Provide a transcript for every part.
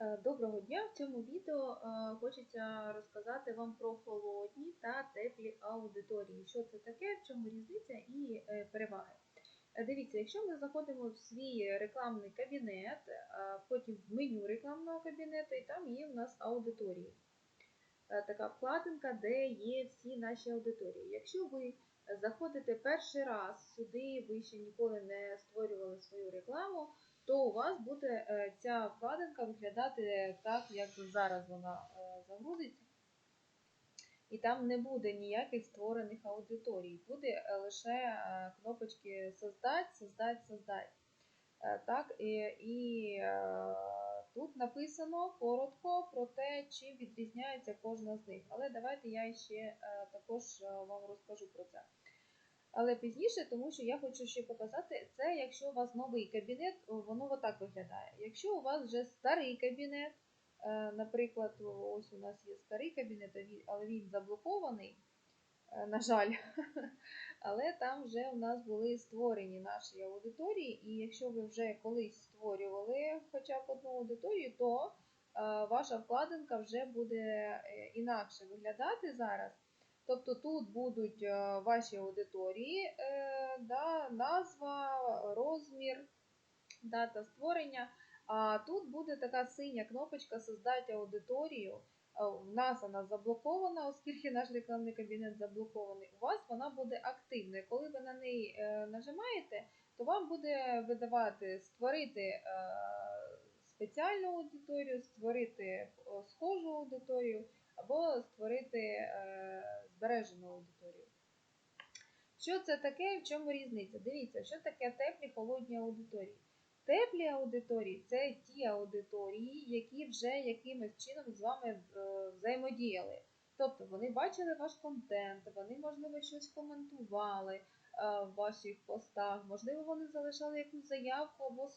Е, Доброго дня! В цьому відео е, хочеться розказати вам про холодні та теплі аудиторії. Що це таке, в чому різниця і е, переваги. Дивіться, якщо ми заходимо в свій рекламний кабінет, потім в меню рекламного кабінету, і там є у нас аудиторії. Така вкладинка, де є всі наші аудиторії. Якщо ви заходите перший раз сюди, ви ще ніколи не створювали свою рекламу, то у вас буде е, ця вкладинка виглядати так, як зараз вона е, загрузиться. І там не буде ніяких створених аудиторій. Буде е, лише кнопочки Создать, Создать, Создать. Так, і, і тут написано коротко про те, чим відрізняється кожна з них. Але давайте я ще також вам розкажу про це. Але пізніше, тому що я хочу ще показати це, якщо у вас новий кабінет, воно отак виглядає. Якщо у вас вже старий кабінет, е, наприклад, ось у нас є старий кабінет, але він заблокований, е, на жаль, але там вже у нас були створені наші аудиторії, і якщо ви вже колись створювали хоча б одну аудиторію, то е, ваша вкладинка вже буде інакше виглядати зараз. Тобто тут будуть е, ваші аудиторії, е, да, назва, розмір, дата створення. А тут буде така синя кнопочка Создати аудиторію. Е, У нас вона заблокована, оскільки наш рекламний кабінет заблокований. У вас вона буде активною. Коли ви на неї нажимаєте, то вам буде видавати створити спеціальну аудиторію, створити схожу аудиторію або створити е, збережену аудиторію. Що це таке, в чому різниця? Дивіться, що таке теплі холодні аудиторії. Теплі аудиторії це ті аудиторії, які вже якимось чином з вами е, взаємодіяли. Тобто вони бачили ваш контент, вони, можливо, щось коментували е, в ваших постах, можливо, вони залишали якусь заявку або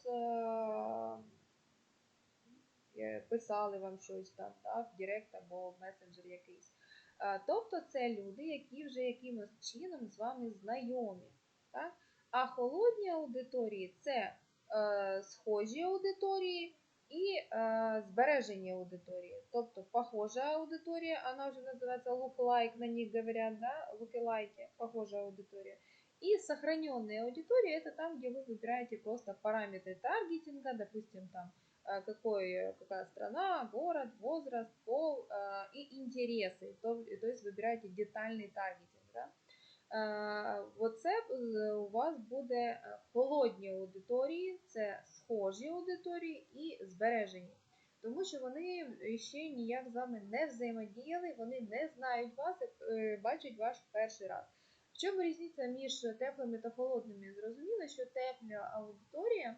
писали вам щось там да, в Директ або в месенджер якийсь. Е, Тобто це люди, які вже якимось чином з вами знайомі. Так? А холодні аудиторії це е, схожі аудиторії і е, збережені аудиторії. Тобто похожа аудиторія, вона вже називається look-like, на них говорять, да? lookalike, похожа аудитория. И сохраненные аудитории это там, где вы выбираете просто параметры таргетинга, допустим, там э, какой, какая страна, город, возраст, пол э, и интересы. То, то есть вибираєте детальний таргетинг. Да? Оце е, у вас буде е, холодні аудиторії, це схожі аудиторії і збережені. Тому що вони ще ніяк з вами не взаємодіяли, вони не знають вас, е, бачать ваш перший раз. В чому різниця між теплими та холодними? Зрозуміло, що тепла аудиторія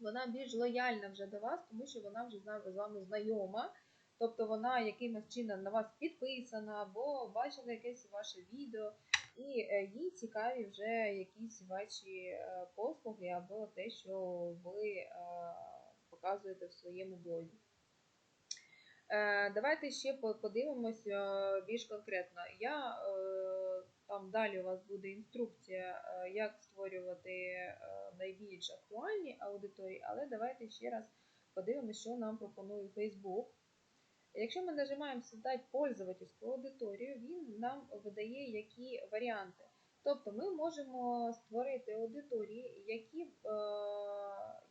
вона більш лояльна вже до вас, тому що вона вже з вами знайома. Тобто вона якимось чином на вас підписана, або бачила якесь ваше відео, і е, їй цікаві вже якісь ваші е, послуги або те, що ви е, показуєте в своєму блозі. Давайте ще подивимось більш конкретно. Я там далі у вас буде інструкція, е, як створювати е, найбільш актуальні аудиторії, але давайте ще раз подивимось, що нам пропонує Facebook. Якщо ми нажимаємо Создать пользовательську аудиторію, він нам видає які варіанти. Тобто ми можемо створити аудиторії, які, е,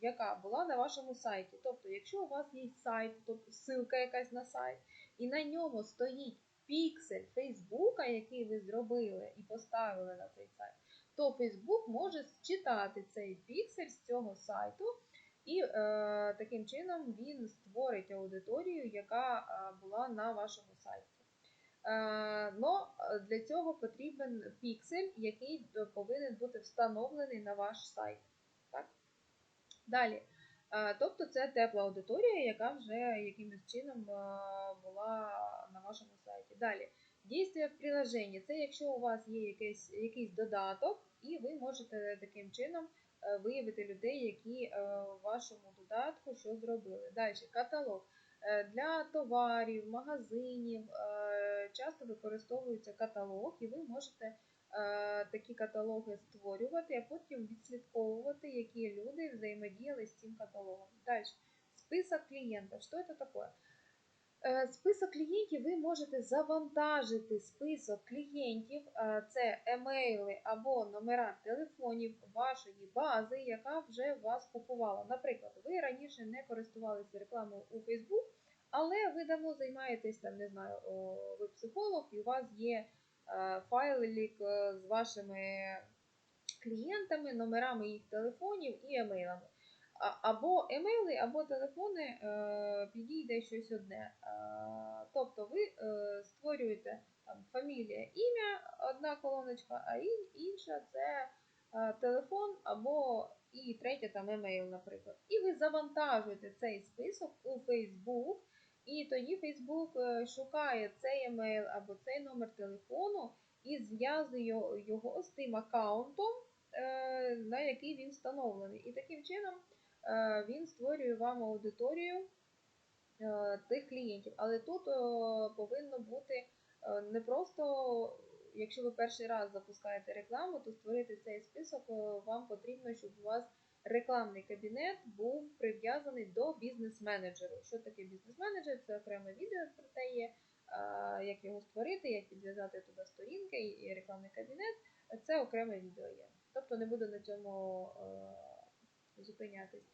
яка була на вашому сайті. Тобто, якщо у вас є сайт, тобто ссылка якась на сайт, і на ньому стоїть піксель Фейсбука, який ви зробили і поставили на цей сайт, то Facebook може считати цей піксель з цього сайту і е, таким чином він створить аудиторію, яка е, була на вашому сайті. Е, но е, для цього потрібен піксель, який повинен бути встановлений на ваш сайт. Так? Далі. Тобто це тепла аудиторія, яка вже якимось чином була на вашому сайті. Далі. Дійствия в приложенні. Це якщо у вас є якийсь, якийсь додаток, і ви можете таким чином е, виявити людей, які е, в вашому додатку що зробили. Далі каталог. Е, Для товарів, магазинів часто використовується каталог, і ви можете такі каталоги створювати, а потім відслідковувати, які люди взаємодіяли з цим каталогом. Далі Список клиентов. Что это такое? Е, Список клієнтів ви можете завантажити список клієнтів, е, це емейли або номера телефонів вашої бази, яка вже вас купувала. Наприклад, ви раніше не користувалися рекламою у Facebook, але ви давно займаєтесь там, не знаю, ви психолог, і у вас є е, файлик з вашими клієнтами, номерами їх телефонів і емейлами. Або емейли, або телефони е, підійде щось одне. Е, тобто ви е, створюєте там, фамілія, ім'я, одна колоночка, а інша це телефон або і третя там емейл, наприклад. І ви завантажуєте цей список у Facebook, і тоді Facebook шукає цей емейл або цей номер телефону і зв'язує його- з тим аккаунтом, на який він встановлений. І таким чином він створює вам аудиторію е, тих клієнтів. Але тут е, повинно бути е, не просто, якщо ви перший раз запускаєте рекламу, то створити цей список е, вам потрібно, щоб у вас рекламний кабінет був прив'язаний до бізнес-менеджеру. Що таке бізнес-менеджер? Це окреме відео про те є, е, як його створити, як підв'язати туди сторінки і рекламний кабінет. Це окреме відео є. Тобто не буду на цьому е, зупинятись.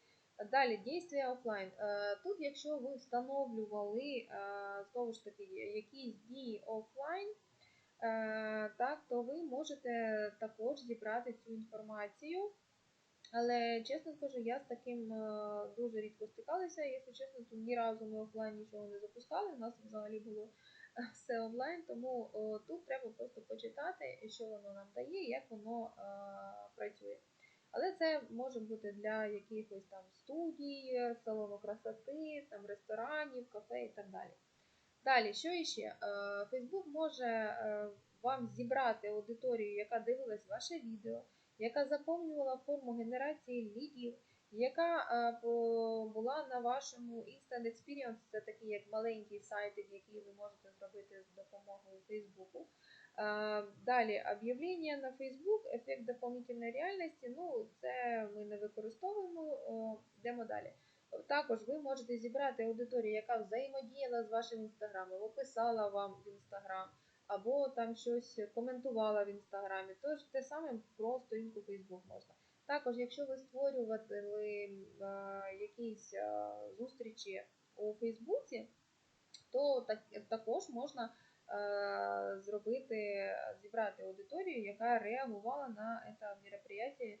Далі дійствия офлайн. Е, Тут, якщо ви встановлювали е, знову ж таки якісь дії офлайн, е, так, то ви можете також зібрати цю інформацію. Але чесно скажу, я з таким дуже рідко стикалася. Якщо чесно, то ні разу ми офлайн нічого не запускали. У нас взагалі було все онлайн, тому тут треба просто почитати, що воно нам дає, як воно працює. Але це може бути для якихось там студій, салону красоти, там ресторанів, кафе і так далі. Далі, що іще? Facebook може е, вам зібрати аудиторію, яка дивилась ваше відео, яка заповнювала форму генерації лідів, яка е, була на вашому Instant Experience, це такий як маленький сайт, який ви можете зробити з допомогою Фейсбуку. Далі об'явлення на Facebook, ефект доповнительної реальності. Ну, це ми не використовуємо. Йдемо далі. Також ви можете зібрати аудиторію, яка взаємодіяла з вашим інстаграмом, писала вам в інстаграм, або там щось коментувала в інстаграмі. Тож те саме про сторінку Facebook можна. Також, якщо ви створювали якісь зустрічі у Фейсбуці, то так, також можна зробити, зібрати аудиторію, яка реагувала на це мероприятие,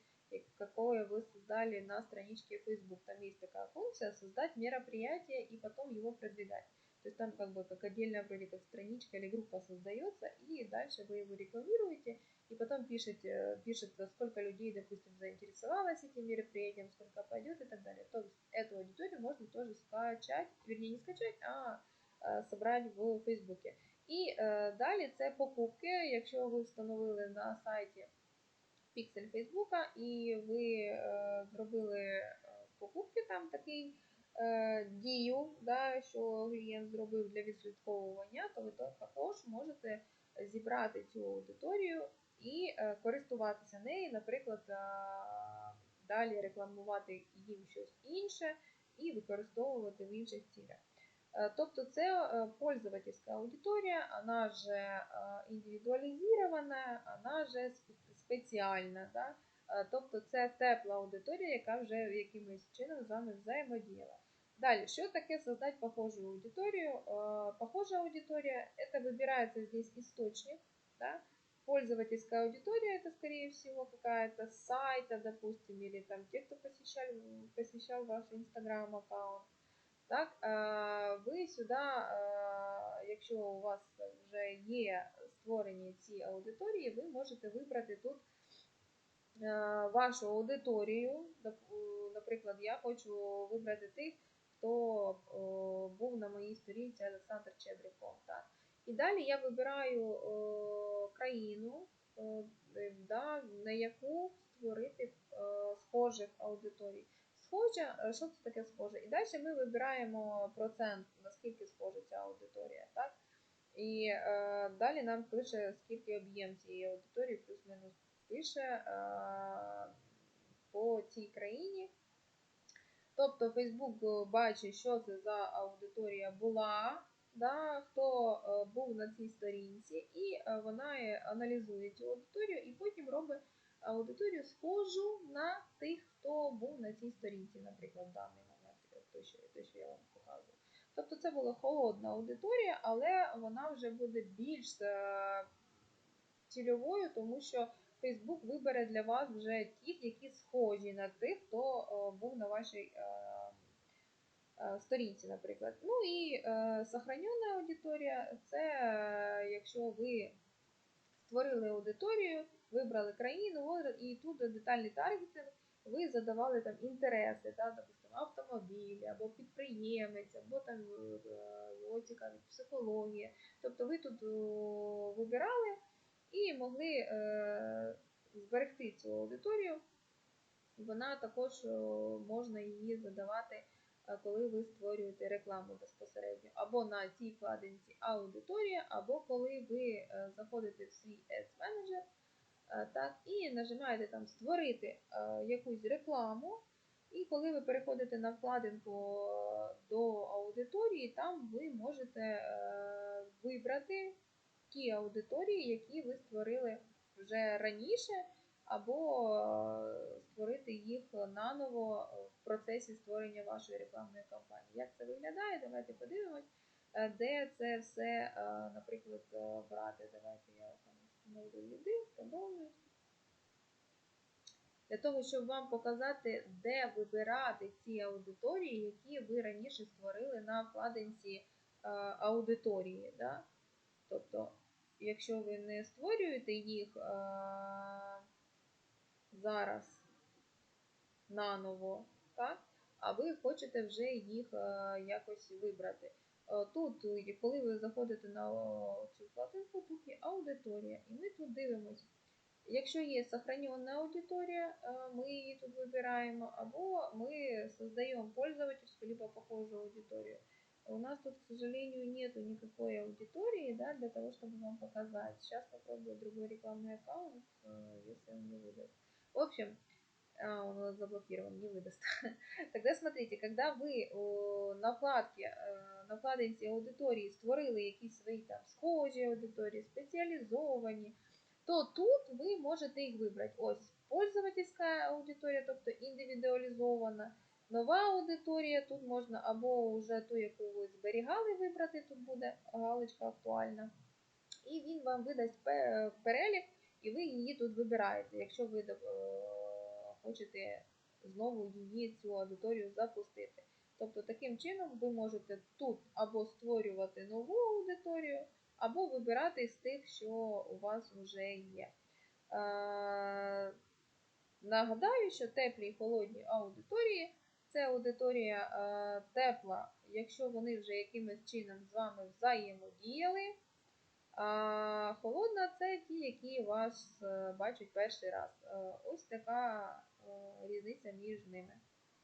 какое вы создали на страничке Facebook. Там есть такая функция создать мероприятие и потом его продвигать. То есть там как бы как отдельная вроде как страничка или группа создается, и дальше вы его рекламируете, и потом пишете, пишется, сколько людей, допустим, заинтересовалось этим мероприятием, сколько пойдет и так далее. То есть эту аудиторию можно тоже скачать, вернее не скачать, а е, собрати в Фейсбуці. І е, далі це покупки, якщо ви встановили на сайті піксель Фейсбука і ви е, зробили е, покупки, там такий е, дію, да, що клієнт зробив для відслідковування, то ви також можете зібрати цю аудиторію і е, користуватися нею, наприклад, е, далі рекламувати їм щось інше і використовувати в інших цілях. Е, Тобто це е, пользовательська аудиторія, вона же е, індивідуалізована, вона же спе- спеціальна. Да? Е, Тобто це тепла аудиторія, яка вже якимось чином з вами взаємодіяла. Далі, що таке создать похожую аудиторию? Э, Похожая аудитория, это выбирается здесь источник, да? Пользовательская аудитория, это скорее всего какая-то с сайта, допустим, или там те, кто посещал, посещал ваш Instagram аккаунт. Так, е, ви сюди, е, якщо у вас вже є створені ці аудиторії, ви можете вибрати тут е, вашу аудиторію. Е, Наприклад, я хочу вибрати тих, хто був на моїй сторінці Олександр Чебріков. І далі я вибираю країну, е, на яку створити е, схожих аудиторій. Схоже, е, що це таке схоже? І далі ми вибираємо процент, наскільки схожа ця аудиторія. Так? І е, далі нам пише, скільки об'єм цієї аудиторії, плюс-мінус пише е, по цій країні. Тобто Facebook бачить, що це за аудиторія була, да, хто е, був на цій сторінці, і е, вона аналізує цю аудиторію і потім робить аудиторію схожу на тих, хто був на цій сторінці, наприклад, в даний момент, те, що, те, що я вам показую. Тобто це була холодна аудиторія, але вона вже буде більш е, цільовою, тому що Facebook вибере для вас вже тих, які схожі на тих, хто е, був на вашій е, сторінці, наприклад. Ну і сохранена аудиторія це якщо ви створили аудиторію, вибрали країну, і тут детальний таргетинг, ви задавали там інтереси, да, допустимо, автомобілі, або підприємець, або там е, психологія. Тобто ви тут вибирали і могли е, зберегти цю аудиторію. Вона також можна її задавати, е, коли ви створюєте рекламу безпосередньо, або на цій вкладинці аудиторія, або коли ви е, заходите в свій Ads е, так, і нажимаєте там створити е, якусь рекламу. І коли ви переходите на вкладинку е, до аудиторії, там ви можете е, вибрати ті аудиторії, які ви створили вже раніше, або е, створити їх наново в процесі створення вашої рекламної кампанії. Як це виглядає? Давайте подивимось, е, де це все, е, наприклад, е, брати. Давайте я там встановлю ліди, продовжую. Для того, щоб вам показати, де вибирати ці аудиторії, які ви раніше створили на вкладинці е, аудиторії. Да? Тобто, якщо ви не створюєте їх е, зараз наново, так? а ви хочете вже їх е, якось вибрати. Е, Тут, е, коли ви заходите на о, цю вкладинку, тут є аудиторія, і ми тут дивимося. Якщо є сохранена аудиторія, е, ми її тут вибираємо, або мы создаем пользовательскую либо похожую аудиторию. У нас тут, к сожалению, нету никакой аудитории, да, для того, чтобы вам показать. Сейчас попробую другой рекламный аккаунт, э, если он не выдаст. В общем, а, он у нас заблокирован, не выдаст. Тогда смотрите, когда ви о, на вкладці, е, на вкладинці аудиторії створили якісь свої там схожі аудиторії, спеціалізовані, то тут ви можете їх вибрати. Ось пользовательська аудиторія, тобто індивідуалізована. Нова аудиторія, тут можна або вже ту, яку ви зберігали, вибрати, тут буде галочка актуальна. І він вам видасть перелік, і ви її тут вибираєте, якщо ви е, хочете знову її цю аудиторію запустити. Тобто таким чином ви можете тут або створювати нову аудиторію, або вибирати з тих, що у вас вже є. Е, Нагадаю, що теплі і холодні аудиторії це аудиторія е, тепла, якщо вони вже якимось чином з вами взаємодіяли. А холодна це ті, які вас е, бачать перший раз. Е, ось така е, різниця між ними.